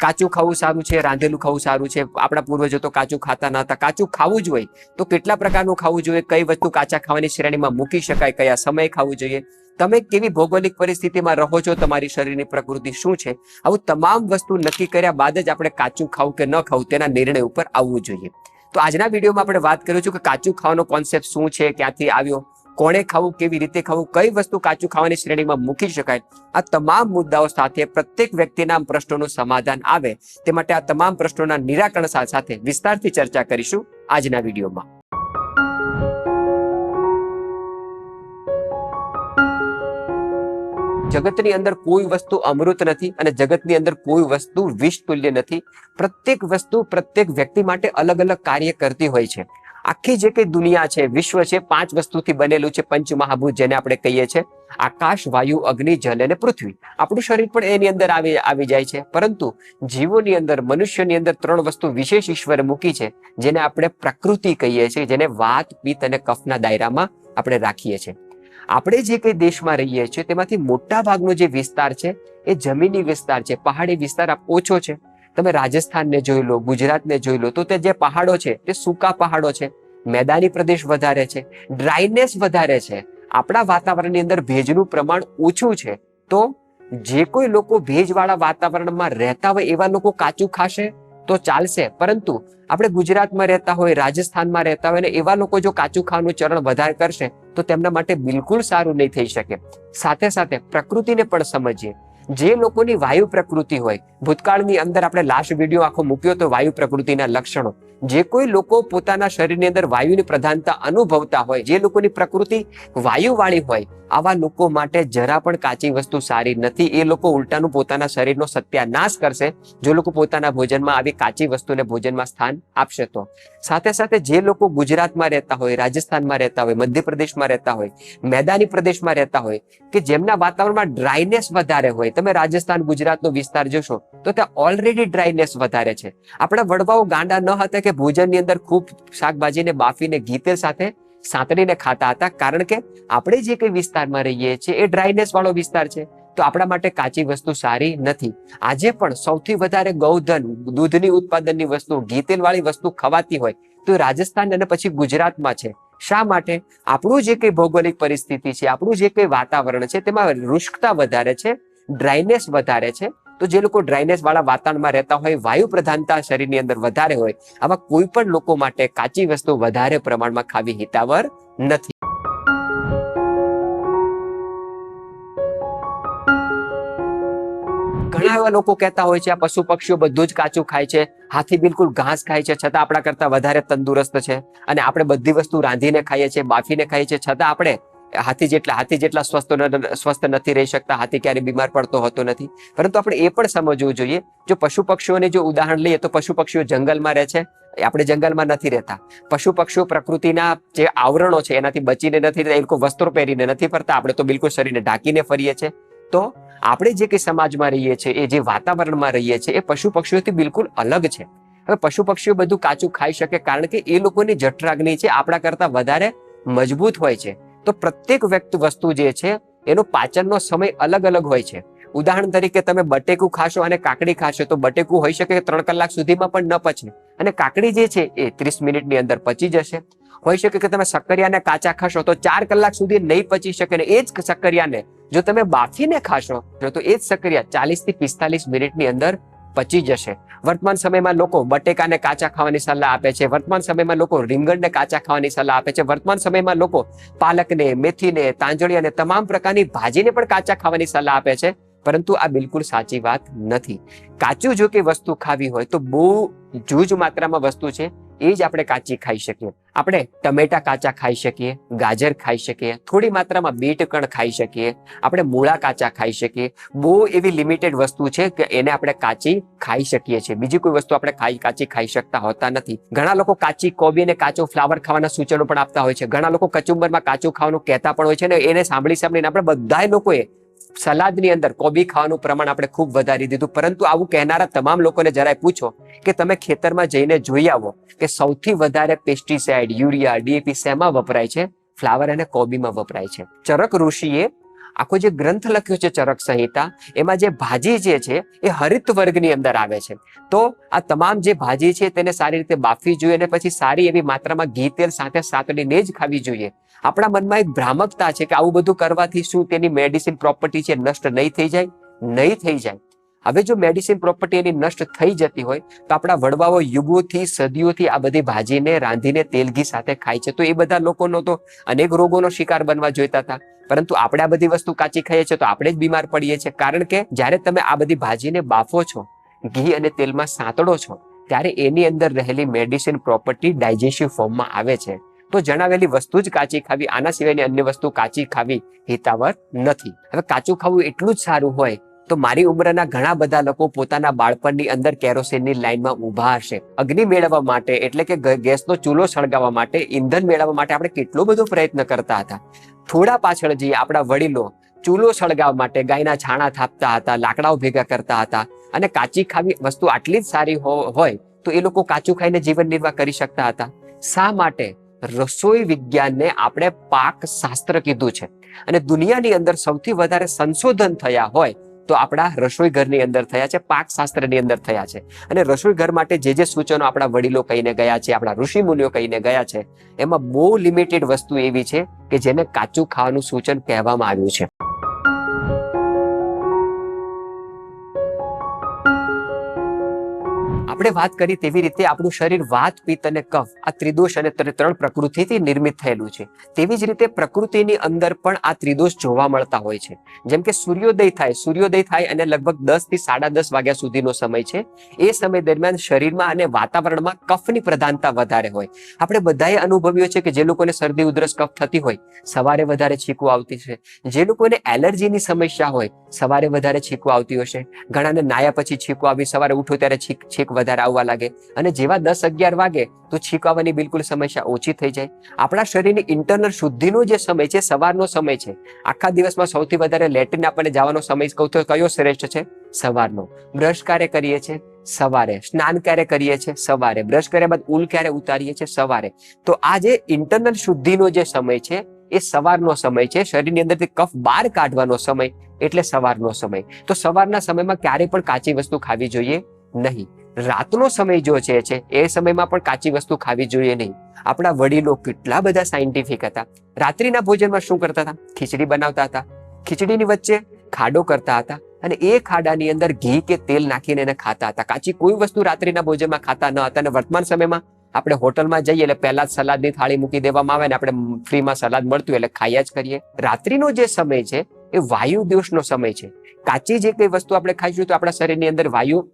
કાચું ખાવું સારું છે, રાંધેલું ખાવું સારું છે, આપણા પૂર્વજો તો કાચું ખાતા ન હતા. કાચું ખાવું જ હોય તો કેટલા પ્રકારનું ખાવું જોઈએ, કઈ વસ્તુ કાચા ખાવાની શ્રેણીમાં મૂકી શકાય, કયા સમયે ખાવું જોઈએ? તમે કેવી ભૌગોલિક પરિસ્થિતિમાં રહો છો, તમારી શરીરની પ્રકૃતિ શું છે? આવું તમામ વસ્તુ નક્કી કર્યા બાદ જ આપણે કાચું ખાવું કે ન ખાવું તેના નિર્ણય ઉપર આવવું જોઈએ. તો આજના વિડીયોમાં આપણે વાત કર્યું છું કે કાચું ખાવાનો કોન્સેપ્ટ શું છે, ક્યાંથી આવ્યો? કોણે ખાવું, કેવી રીતે ખાવું, કઈ વસ્તુ કાચું ખાવાની શ્રેણીમાં મૂકી શકાય, આ તમામ મુદ્દાઓ સાથે પ્રત્યેક વ્યક્તિના પ્રશ્નોનું સમાધાન આવે તે માટે આ તમામ પ્રશ્નોના નિરાકરણ સાથે વિસ્તારથી ચર્ચા કરીશું આજના વિડીયોમાં. જગતની અંદર કોઈ વસ્તુ અમૃત નથી અને જગતની અંદર કોઈ વસ્તુ વિષતુલ્ય નથી. પ્રત્યેક વસ્તુ પ્રત્યેક વ્યક્તિ માટે અલગ અલગ કાર્ય કરતી હોય છે. આખી જે કઈ દુનિયા છે, વિશ્વ છે, પાંચ વસ્તુથી બનેલું છે પંચમહાભૂત જેને આપણે કહીએ છીએ આકાશ, વાયુ, અગ્નિ, જલ અને પૃથ્વી. આપણું શરીર પણ એની અંદર આવી આવી જાય છે. પરંતુ જીવોની અંદર, મનુષ્યની અંદર ત્રણ વસ્તુ વિશેષ ઈશ્વરે મૂકી છે, જેને આપણે પ્રકૃતિ કહીએ છીએ, જેને વાત, પિત્ત અને કફના દાયરામાં આપણે રાખીએ છીએ. આપણે જે કઈ દેશમાં રહીએ છીએ, તેમાંથી મોટા ભાગનો જે વિસ્તાર છે, એ જમીની વિસ્તાર છે, પહાડી વિસ્તાર ઓછો છે. તમે રાજસ્થાનને જોઈ લો, ગુજરાતને જોઈ લો, તો તે જે પહાડો છે, તે સૂકા પહાડો છે. મેદાની પ્રદેશ વધારે છે ડ્રાયનેસ વધારે છે. આપણા વાતાવરણની અંદર ભેજનું પ્રમાણ ઓછું છે. તો જે કોઈ લોકો ભેજવાળા વાતાવરણમાં રહેતા હોય, એવા લોકો કાચું ખાશે તો ચાલશે. પરંતુ આપણે ગુજરાતમાં રહેતા હોય, રાજસ્થાનમાં રહેતા હોય ને એવા લોકો જો કાચું ખાવાનું ચરણ વધારે કરશે, તો તેમના માટે બિલકુલ સારું નહીં થઈ શકે. સાથે સાથે પ્રકૃતિને પણ સમજીએ. જે લોકોની વાયુ પ્રકૃતિ હોય, ભૂતકાળની અંદર આપણે લાસ્ટ વીડિયો આખો મૂક્યો તો વાયુ પ્રકૃતિના લક્ષણો. જે કોઈ લોકો પોતાના શરીરની અંદર વાયુની પ્રધાનતા અનુભવતા હોય, જે લોકોની પ્રકૃતિ વાયુવાળી હોય, આવા લોકો માટે જરા પણ કાચી વસ્તુ સારી નથી. એ લોકો ઉલટાનું પોતાના શરીરનો સત્યાનાશ કરશે, જો લોકો પોતાના ભોજનમાં આવી કાચી વસ્તુને ભોજનમાં સ્થાન આપશે તો. સાથે સાથે જે લોકો ગુજરાતમાં રહેતા હોય, રાજસ્થાનમાં રહેતા હોય, મધ્યપ્રદેશમાં રહેતા હોય, મેદાની પ્રદેશમાં રહેતા હોય, કે જેમના વાતાવરણમાં ડ્રાયનેસ વધારે હોય તમે રાજસ્થાન, ગુજરાતનો વિસ્તાર જોશો, તો ત્યાં ઓલરેડી ડ્રાયનેસ વધારે છે. આપણા વડવાઓ ગાંડા ન હતા કે ભોજનની અંદર ખૂબ શાકભાજીને બાફીને ઘી સાથે સાંતળીને ખાતા હતા, કારણ કે આપણે જે કઈ વિસ્તારમાં રહીએ છીએ, એ ડ્રાયનેસ વાળો વિસ્તાર છે. તો આપણા માટે કાચી વસ્તુ સારી નથી. આજે પણ સૌથી વધારે ગૌધન, દૂધની ઉત્પાદનની વસ્તુ ઘી વાળી વસ્તુ ખવાતી હોય તો રાજસ્થાન અને પછી ગુજરાતમાં છે. શા માટે? આપણું જે કઈ ભૌગોલિક પરિસ્થિતિ છે, આપણું જે કઈ વાતાવરણ છે, તેમાં રુષ્કતા વધારે છે. ડ્રાયનેસ વધારે છે. તો જે લોકો ડ્રાયનેસ વાળા વાતાવરણમાં રહેતા હોય, વાયુ પ્રધાનતા શરીરની અંદર વધારે હોય, આવા કોઈ પણ લોકો માટે કાચી વસ્તુ વધારે પ્રમાણમાં ખાવી હિતાવર નથી. ઘણા એવા લોકો કહેતા હોય છે, આ પશુ પક્ષીઓ બધું જ કાચું ખાય છે, હાથી બિલકુલ ઘાસ ખાય છે, છતાં આપણા કરતા વધારે તંદુરસ્ત છે. અને આપણે બધી વસ્તુ રાંધીને ખાઈએ છીએ, બાફીને ખાઈએ છીએ, છતાં આપણે હાથી જેટલા હાથી જેટલા સ્વસ્થ સ્વસ્થ નથી રહી શકતા, હાથી ક્યારે બીમાર પડતો હોતો નથી. પરંતુ આપણે એ પણ સમજવું જોઈએ, જો પશુ પક્ષીઓને જો ઉદાહરણ લઈએ, તો પશુ પક્ષીઓ જંગલમાં રહે છે. આપણે જંગલમાં નથી રહેતા. પશુ પક્ષીઓ પ્રકૃતિના જે આવરણો છે, એનાથી બચીને નથી રહેતા, એ લોકો વસ્ત્રો પહેરીને નથી ફરતા, આપણે તો બિલકુલ શરીરને ઢાંકીને ફરીએ છીએ. તો આપણે જે કંઈ સમાજમાં રહીએ છીએ, એ જે વાતાવરણમાં રહીએ છીએ, એ પશુ પક્ષીઓથી બિલકુલ અલગ છે. હવે પશુ પક્ષીઓ બધું કાચું ખાઈ શકે, કારણ કે એ લોકોની જઠરાગ્નિ છે, આપણા કરતા વધારે મજબૂત હોય છે. તો પ્રત્યેક વ્યક્તિ વસ્તુ જે છે, એનો પાચનનો સમય અલગ અલગ હોય છે. ઉદાહરણ તરીકે તમે બટેકું ખાશો અને કાકડી ખાશો તો બટેકું હોઈ શકે ત્રણ કલાક સુધીમાં પણ ન પચે. અને કાકડી જે છે, એ ત્રીસ મિનિટની અંદર પચી જશે. હોઈ શકે કે તમે સક્કરિયાને કાચા ખાશો તો ચાર કલાક સુધી નહીં પચી શકે ને એ જ સક્કરિયાને જો તમે બાફીને ખાશો, તો એ જ સક્કરિયા ચાલીસથી પિસ્તાલીસ મિનિટની અંદર પચી જશે. વર્તમાન સમયમાં લોકો બટેકાને કાચા ખાવાની સલાહ આપે છે. વર્તમાન સમયમાં લોકો રીંગણને કાચા ખાવાની સલાહ આપે છે. વર્તમાન સમયમાં લોકો પાલકને, મેથીને, તાંજળી અને તમામ પ્રકારની ભાજીને પણ કાચા ખાવાની સલાહ આપે છે. પરંતુ આ બિલકુલ સાચી વાત નથી. કાચું જો કે વસ્તુ ખાવી હોય તો બહુ જૂજ માત્રામાં વસ્તુ છે. એ જ આપણે કાચી ખાઈ શકીએ. આપણે ટમેટા કાચા ખાઈ શકીએ, ગાજર ખાઈ શકીએ, થોડી માત્રામાં બીટ કણ ખાઈ શકીએ, આપણે મૂળા કાચા ખાઈ શકીએ. બહુ એવી લિમિટેડ વસ્તુ છે કે એને આપણે કાચી ખાઈ શકીએ છીએ. બીજી કોઈ વસ્તુ આપણે ખાઈ, કાચી ખાઈ શકતા હોતા નથી. ઘણા લોકો કાચી કોબી અને કાચો ફ્લાવર ખાવાના સૂચનો પણ આપતા હોય છે. ઘણા લોકો કચુંબરમાં કાચું ખાવાનું કહેતા પણ હોય છે ને એને સાંભળી સાંભળીને આપણે બધા લોકોએ સલાદની અંદર કોબી ખાવાનું પ્રમાણ આપણે ખૂબ વધારી દીધું. પરંતુ આવું કહેનારા તમામ લોકોને જરાય પૂછો કે તમે ખેતરમાં જઈને જોઈ આવો કે સૌથી વધારે પેસ્ટિસાઇડ યુરિયા ડીએપી શેમાં વપરાય છે? ફ્લાવર અને કોબીમાં વપરાય છે. ચરક ઋષિએ આખો જે ગ્રંથ લખ્યો છે ચરક સંહિતા, એમાં જે ભાજી જે છે એ હરિત વર્ગની અંદર આવે છે. તો આ તમામ જે ભાજી છે તેને સારી રીતે બાફવી જોઈએ અને પછી સારી એવી માત્રામાં ઘી તેલ સાથે સાતડીને જ ખાવી જોઈએ. આપણા મનમાં એક ભ્રામકતા છે કે આવું બધું કરવાથી શું તેની મેડિસિન પ્રોપર્ટી છે નષ્ટ નહીં થઈ જાય? નહીં થઈ જાય. હવે જો મેડિસિન પ્રોપર્ટી એની નષ્ટ થઈ જતી હોય, તો આપણા વડવાઓ યુગોથી, સદીઓથી આ બધી ભાજીને, રાંધીને તેલ ઘી સાથે ખાય છે. તો એ બધા લોકોનો તો અનેક રોગોનો શિકાર બનવા જોઈતા હતા. પરંતુ આપણે આ બધી વસ્તુ કાચી ખાઈએ છીએ તો આપણે જ બીમાર પડીએ છીએ. કારણ કે જ્યારે તમે આ બધી ભાજીને બાફો છો, ઘી અને તેલમાં સાંતળો છો, ત્યારે એની અંદર રહેલી મેડિસિન પ્રોપર્ટી ડાયજેસ્ટિવ ફોર્મમાં આવે છે. તો જણાવેલી વસ્તુ જ કાચી ખાવી, આના સિવાયની અન્ય વસ્તુ કાચી ખાવી હિતાવર નથી. હવે કાચું ખાવું એટલું જ સારું હોય, તો મારી ઉંમરના ઘણા બધા લોકો પોતાના બાળપણની અંદર કેરોસીનની લાઈનમાં ઊભા હશે. અગ્નિ મેળવવા માટે, એટલે કે ગેસનો ચૂલો સળગાવવા માટે ઈંધન મેળવવા માટે આપણે કેટલો બધો પ્રયત્ન કરતા હતા. થોડા પાછળ જઈએ, આપણા વડીલો ચૂલો સળગાવવા માટે ગાયના છાણા થાપતા હતા, લાકડાઓ ભેગા કરતા હતા, અને કાચી ખાવી વસ્તુ આટલી જ સારી હોય, તો એ લોકો કાચું ખાઈને જીવન નિર્વાહ કરી શકતા હતા. શા માટે? રસોઈ વિજ્ઞાનને આપણે પાક શાસ્ત્ર કીધું છે. અને દુનિયાની અંદર સૌથી વધારે સંશોધન થયા હોય તો આપણા રસોઈ ઘરની અંદર થયા છે, પાક શાસ્ત્રની અંદર થયા છે. અને રસોઈ ઘર માટે જે જે સૂચનો આપણા વડીલો કહીને ગયા છે, આપણા ઋષિ મુનિઓ કહીને ગયા છે, એમાં બહુ લિમિટેડ વસ્તુ એવી છે કે જેને કાચું ખાવાનું સૂચન કહેવામાં આવ્યું છે. આપણે વાત કરી તેવી રીતે આપણું શરીર વાત, પિત્ત અને કફ, આ ત્રિદોષ અને ત્રણ પ્રકૃતિથી નિર્મિત થયેલું છે. તેવી જ રીતે પ્રકૃતિની અંદર પણ આ ત્રિદોષ જોવા મળતા હોય છે. જેમ કે સૂર્યોદય થાય સૂર્યોદય થાય અને લગભગ દસથી સાડા દસ વાગ્યા સુધીનો સમય છે. એ સમય દરમિયાન શરીરમાં અને વાતાવરણમાં કફની પ્રધાનતા વધારે હોય. આપણે બધાએ અનુભવ્યો છે કે જે લોકોને શરદી, ઉધરસ, કફ થતી હોય, સવારે વધારે છીકું આવતી છે. જે લોકોને એલર્જીની સમસ્યા હોય, સવારે વધારે છીકું આવતી હશે. ઘણાને નાયા પછી છીકું આવી, સવારે ઉઠો ત્યારે છીક છીક વધારે આવવા લાગે. અને જેવા દસ અગિયાર વાગે તો છીક બિલકુલ સમસ્યા ઓછી થઈ જાય. આપણા શરીરની ઇન્ટરનલ શુદ્ધિનો જે સમય છે, સવારનો સમય છે, આખા દિવસમાં સૌથી વધારે લેટ્રિન આપણને જવાનો સમય કહું કયો શ્રેષ્ઠ છે? સવારનો. બ્રશ ક્યારે કરીએ છીએ સવારે. સ્નાન ક્યારે કરીએ છીએ સવારે. બ્રશ કર્યા બાદ ઉલ ક્યારે ઉતારીએ છીએ સવારે. તો આ જે ઇન્ટરનલ શુદ્ધિનો જે સમય છે, એ સવારનો સમય છે. શરીરની અંદરથી કફ બહાર કાઢવાનો સમય, એટલે સવારનો સમય. તો સવારના સમયમાં ક્યારેય પણ કાચી વસ્તુ ખાવી જોઈએ નહીં. રાતનો સમય જો છે છે, એ સમયમાં પણ કાચી વસ્તુ ખાવી જોઈએ નહીં. આપણા વડીલો કેટલા બધા સાયન્ટિફિક હતા. રાત્રિના ભોજનમાં શું કરતા હતા? ખીચડી બનાવતા હતા. ખીચડીની વચ્ચે ખાડો કરતા હતા અને એ ખાડાની અંદર ઘી કે તેલ નાખીને એને ખાતા હતા. કાચી કોઈ વસ્તુ રાત્રિના ભોજનમાં ખાતા ન હતા અને વર્તમાન સમયમાં આપણે હોટલમાં જઈએ એટલે પહેલા જ સલાદની થાળી મૂકી દેવામાં આવે ને આપણે ફ્રીમાં સલાદ મળતું એટલે ખાયા જ કરીએ. રાત્રિનો જે સમય છે, એ વાયુ દિવસનો સમય છે. કાચી જે કઈ વસ્તુ આપણે ખાઈશું તો આપણા શરીરની અંદર વાયુ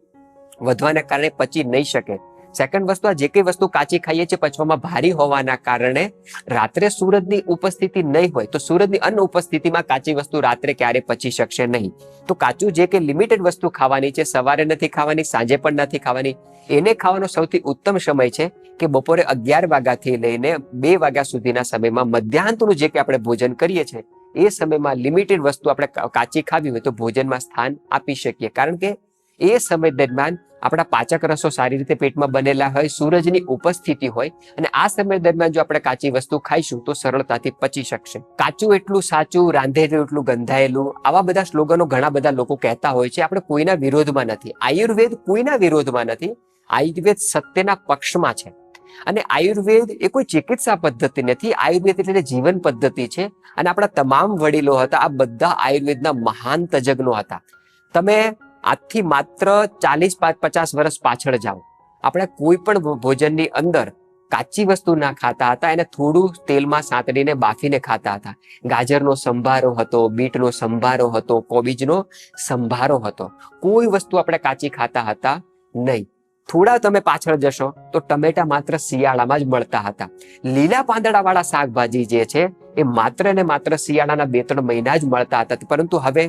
વધવાના કારણે પચી નહીં શકે. સેકન્ડ વસ્તુ, આ જે કઈ વસ્તુ કાચી ખાઈએ છીએ, પચવામાં ભારી હોવાના કારણે રાત્રે સૂરજની ઉપસ્થિતિ નહીં હોય, તો સૂરજની અન્ન ઉપસ્થિતિમાં કાચી વસ્તુ રાત્રે ક્યારે પચી શકશે નહીં. તો કાચું જે કે લિમિટેડ વસ્તુ ખાવાની છે, સવારે નથી ખાવાની, સાંજે પણ નથી ખાવાની, એને ખાવાનો સૌથી ઉત્તમ સમય છે કે બપોરે અગિયાર વાગ્યાથી લઈને બે વાગ્યા સુધીના સમયમાં મધ્યાહનનું જે કે આપણે ભોજન કરીએ છીએ, એ સમયમાં લિમિટેડ વસ્તુ આપણે કાચી ખાવી હોય તો ભોજનમાં સ્થાન આપી શકીએ. કારણ કે એ સમય દરમિયાન આપણા પાચક રસો સારી રીતે પેટમાં બનેલા હોય, સૂરજની ઉપસ્થિતિ હોય અને આ સમય દરમિયાન જો આપણે કાચી વસ્તુ ખાઈશું તો સરળતાથી પચી શકશે. કાચું એટલું સાચું, રાંધેલું એટલું ગંધાયેલું, આવા બધા સ્લોગનો ઘણા બધા લોકો કહેતા હોય છે, આપણે કોઈના વિરોધમાં નથી. આયુર્વેદ કોઈના વિરોધમાં નથી, આયુર્વેદ સત્યના પક્ષમાં છે. અને આયુર્વેદ એ કોઈ ચિકિત્સા પદ્ધતિ નથી, આયુર્વેદ એટલે જીવન પદ્ધતિ છે અને આપણા તમામ વડીલો હતા, આ બધા આયુર્વેદના મહાન તજજ્ઞો હતા. તમે આજથી માત્ર ચાલીસ પચાસ વર્ષ પાછળ જાઓ. આપણે કોઈ પણ ભોજનની અંદર કાચી વસ્તુ ના ખાતા હતા, એને થોડું તેલમાં સાંતળીને બાફીને ખાતા હતા. ગાજરનો સંભારો હતો, બીટનો સંભારો હતો, કોબીજનો સંભારો હતો. કોઈ વસ્તુ આપણે કાચી ખાતા હતા નહીં. થોડા તમે પાછળ જશો તો ટમેટા માત્ર શિયાળામાં જ મળતા હતા. લીલા પાંદડાવાળા શાકભાજી જે છે, એ માત્ર ને માત્ર શિયાળાના બે ત્રણ મહિના જ મળતા હતા, પરંતુ હવે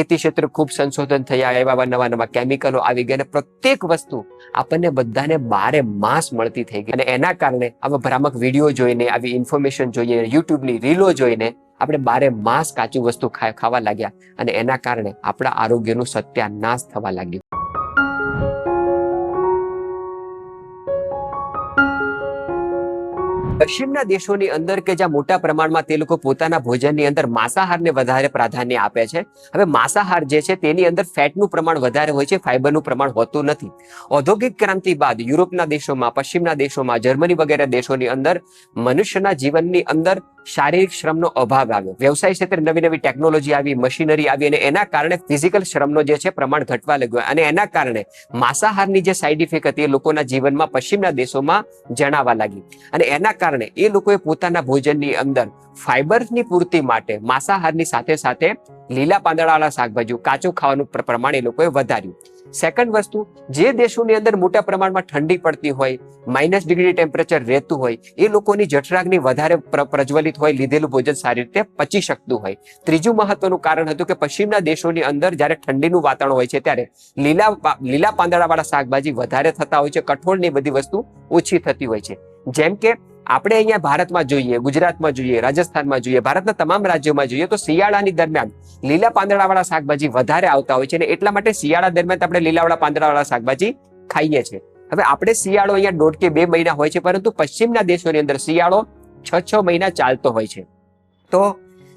ખેતી ક્ષેત્રે ખૂબ સંશોધન થયા એવા નવા નવા કેમિકલો આવી ગયા અને પ્રત્યેક વસ્તુ આપણને બધાને બારે માસ મળતી થઈ ગઈ. અને એના કારણે આવા ભ્રામક વીડિયો જોઈને, આવી ઇન્ફોર્મેશન જોઈએ યુટ્યુબની રીલો જોઈને આપણે બારે માસ કાચું વસ્તુ ખાવા લાગ્યા. અને એના કારણે આપણા આરોગ્યનું સત્યાનાશ થવા લાગ્યું. પશ્ચિમના દેશોની અંદર કે જ્યાં મોટા પ્રમાણમાં તે લોકો પોતાના ભોજનની અંદર માંસાહારને વધારે પ્રાધાન્ય આપે છે. હવે માંસાહાર જે છે તેની અંદર ફેટનું પ્રમાણ વધારે હોય છે ફાઈબરનું પ્રમાણ હોતું નથી. ઔદ્યોગિક ક્રાંતિ બાદ યુરોપના દેશોમાં, પશ્ચિમના દેશોમાં, જર્મની વગેરે દેશોની અંદર મનુષ્યના જીવનની અંદર શારીરિક શ્રમનો અભાવ આવ્યો. વ્યવસાય ક્ષેત્રે નવી નવી ટેકનોલોજી આવી, મશીનરી આવી અને એના કારણે ફિઝિકલ શ્રમનો જે છે પ્રમાણ ઘટવા લાગ્યો. અને એના કારણે માંસાહારની જે સાઈડ ઇફેક્ટ હતી એ લોકોના જીવનમાં પશ્ચિમના દેશોમાં જણાવા લાગી. અને એના કારણે એ લોકોએ પોતાના ભોજનની અંદર ફાઈબરની પૂર્તિ માટે માંસાહારની સાથે સાથે લીલા પાંદડાવાળા શાકભાજી કાચું ખાવાનું પ્રમાણ એ લોકોએ વધાર્યું. સેકન્ડ વસ્તુ, જે દેશોની અંદર મોટા પ્રમાણમાં ઠંડી પડતી હોય માઇનસ ડિગ્રી ટેમ્પરેચર રહેતું હોય, એ લોકોની જઠરાગ્નિ વધારે પ્રજ્વલિત હોય, લીધેલું ભોજન સારી રીતે પચી શકતું હોય. ત્રીજું મહત્વનું કારણ હતું કે પશ્ચિમના દેશોની અંદર જ્યારે ઠંડીનું વાતાવરણ હોય છે ત્યારે લીલા લીલા પાંદડાવાળા શાકભાજી વધારે થતા હોય છે, કઠોળની બધી વસ્તુ ઓછી થતી હોય છે. જેમ કે આપણે અહીંયા ભારતમાં જોઈએ, ગુજરાતમાં જોઈએ, રાજસ્થાનમાં જોઈએ, ભારતના તમામ રાજ્યોમાં જોઈએ તો શિયાળાની દરમિયાન લીલા પાંદડાવાળા શાકભાજી વધારે આવતા હોય છે અને એટલા માટે શિયાળા દરમિયાન આપણે લીલાવાળા પાંદડાવાળા શાકભાજી ખાઈએ છીએ. હવે આપણે શિયાળો અહીંયા દોઢ કે બે મહિના હોય છે, પરંતુ પશ્ચિમના દેશોની અંદર શિયાળો છ છ મહિના ચાલતો હોય છે. તો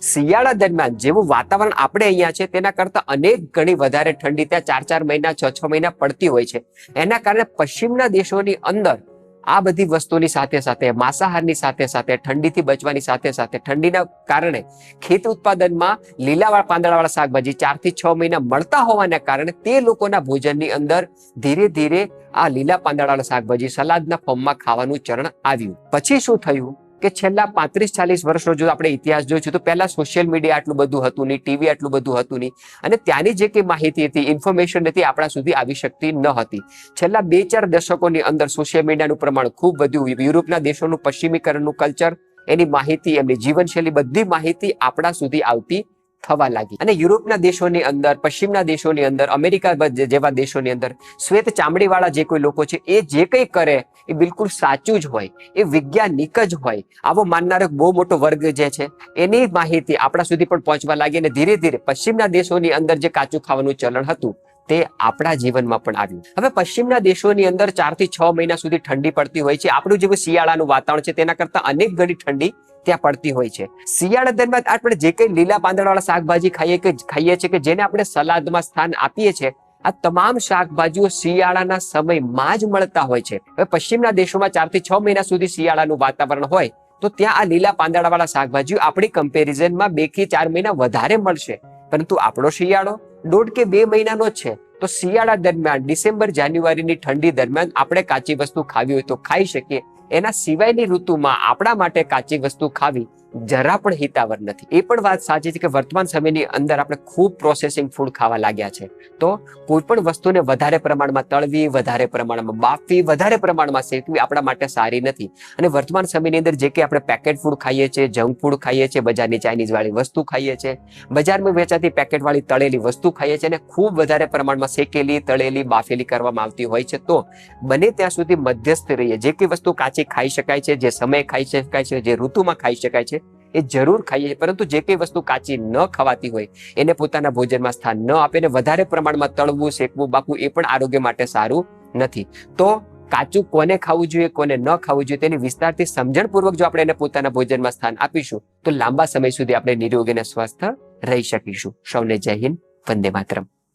શિયાળા દરમિયાન જેવું વાતાવરણ આપણે અહીંયા છે, તેના કરતા અનેક ગણી વધારે ઠંડી ત્યાં ચાર ચાર મહિના, છ છ મહિના પડતી હોય છે. એના કારણે પશ્ચિમના દેશોની અંદર આ બધી વસ્તુની સાથે સાથે, માંસાહારની સાથે સાથે, ઠંડીથી બચવાની સાથે સાથે, ઠંડીના કારણે ખેત ઉત્પાદનમાં લીલાવાળા પાંદડાવાળા શાકભાજી ચારથી છ મહિના મળતા હોવાના કારણે તે લોકોના ભોજનની અંદર ધીરે ધીરે આ લીલા પાંદડાવાળા શાકભાજી સલાદના ફોર્મમાં ખાવાનું ચરણ આવ્યું. પછી શું થયું? કે છેલ્લા પાંત્રીસ ચાલીસ વર્ષનો જો આપણે ઇતિહાસ જોઈશું તો પહેલા સોશિયલ મીડિયા આટલું બધું હતું નહીં ટીવી આટલું બધું હતું નહીં. અને ત્યાંની જે કંઈ માહિતી હતી ઇન્ફોર્મેશન હતી, આપણા સુધી આવી શકતી ન હતી. છેલ્લા બે ચાર દશકોની અંદર સોશિયલ મીડિયાનું પ્રમાણ ખૂબ વધ્યું. યુરોપના દેશોનું પશ્ચિમીકરણનું કલ્ચર એની માહિતી, એમની જીવનશૈલી બધી માહિતી આપણા સુધી આવતી થવા લાગી. અને યુરોપના દેશોની અંદર, પશ્ચિમના દેશોની અંદર, અમેરિકા જેવા દેશોની અંદર, શ્વેત ચામડીવાળા જે કોઈ લોકો છે, એ જે કંઈ કરે, એ બિલકુલ સાચું જ હોય, એ વૈજ્ઞાનિક જ હોય. આવો માનનારો બહુ મોટો વર્ગ જે છે, એની માહિતી આપણા સુધી પણ પહોંચવા લાગી અને ધીરે ધીરે પશ્ચિમના દેશોની અંદર જે કાચું ખાવાનું ચલણ હતું, તે આપણા જીવનમાં પણ આવ્યું. હવે પશ્ચિમના દેશોની અંદર ચારથી છ મહિના સુધી ઠંડી પડતી હોય છે. આપણું જેવું શિયાળાનું વાતાવરણ છે, તેના કરતા અનેક ગણી ઠંડી ત્યાં પડતી હોય છે. શિયાળા દરમિયાન આપણે જે કઈ લીલા પાંદડાવાળા શાકભાજી ખાઈએ કે ખાઈએ છીએ કે જેને આપણે સલાદમાં સ્થાન આપીએ છીએ, આ તમામ શાકભાજીઓ શિયાળાના સમયમાં જ મળતા હોય છે. હવે પશ્ચિમના દેશોમાં ચારથી છ મહિના સુધી શિયાળાનું વાતાવરણ હોય, તો ત્યાં આ લીલા પાંદડાવાળા શાકભાજીઓ આપણી કમ્પેરિઝનમાં બેથી ચાર મહિના વધારે મળશે. પરંતુ આપણો શિયાળો દોઢ કે બે મહિનાનો જ છે. તો શિયાળા દરમિયાન ડિસેમ્બર, જાન્યુઆરીની ઠંડી દરમિયાન આપણે કાચી વસ્તુ ખાવી હોય તો ખાઈ શકીએ. એના સિવાયની ઋતુમાં આપણા માટે કાચી વસ્તુ ખાવી જરા પણ હિતાવર નથી. એ પણ વાત સાચી છે કે વર્તમાન સમયની અંદર આપણે ખૂબ પ્રોસેસિંગ ફૂડ ખાવા લાગ્યા છે. તો કોઈ પણ વસ્તુને વધારે પ્રમાણમાં તળવી, વધારે પ્રમાણમાં બાફવી, વધારે પ્રમાણમાં શેકવી આપણા માટે સારી નથી. અને વર્તમાન સમયની અંદર જે કે આપણે પેકેટ ફૂડ ખાઈએ છીએ જંક ફૂડ ખાઈએ છીએ, બજારની ચાઇનીઝ વાળી વસ્તુ ખાઈએ છીએ, બજારમાં વેચાતી પેકેટ વાળી તળેલી વસ્તુ ખાઈએ છીએ અને ખૂબ વધારે પ્રમાણમાં શેકેલી, તળેલી, બાફેલી કરવામાં આવતી હોય છે, તો બને ત્યાં સુધી મધ્યસ્થ રહીએ. જે કે વસ્તુ કાચી ખાઈ શકાય છે, જે સમય ખાઈ શકાય છે, જે ઋતુમાં ખાઈ શકાય છે એ જરૂર ખાઈએ પરંતુ જે કઈ વસ્તુ કાચી ન ખવાતી હોય, એને પોતાના ભોજનમાં સ્થાન ન આપે વધારે પ્રમાણમાં તળવું, શેકવું બાકવું એ પણ આરોગ્ય માટે સારું નથી. તો કાચું કોને ખાવું જોઈએ, કોને ન ખાવું જોઈએ તેની વિસ્તારથી સમજણપૂર્વક જો આપણે એને પોતાના ભોજનમાં સ્થાન આપીશું, તો લાંબા સમય સુધી આપણે નિરોગી અને સ્વસ્થ રહી શકીશું. સૌને જય હિન્દ, વંદે માતરમ.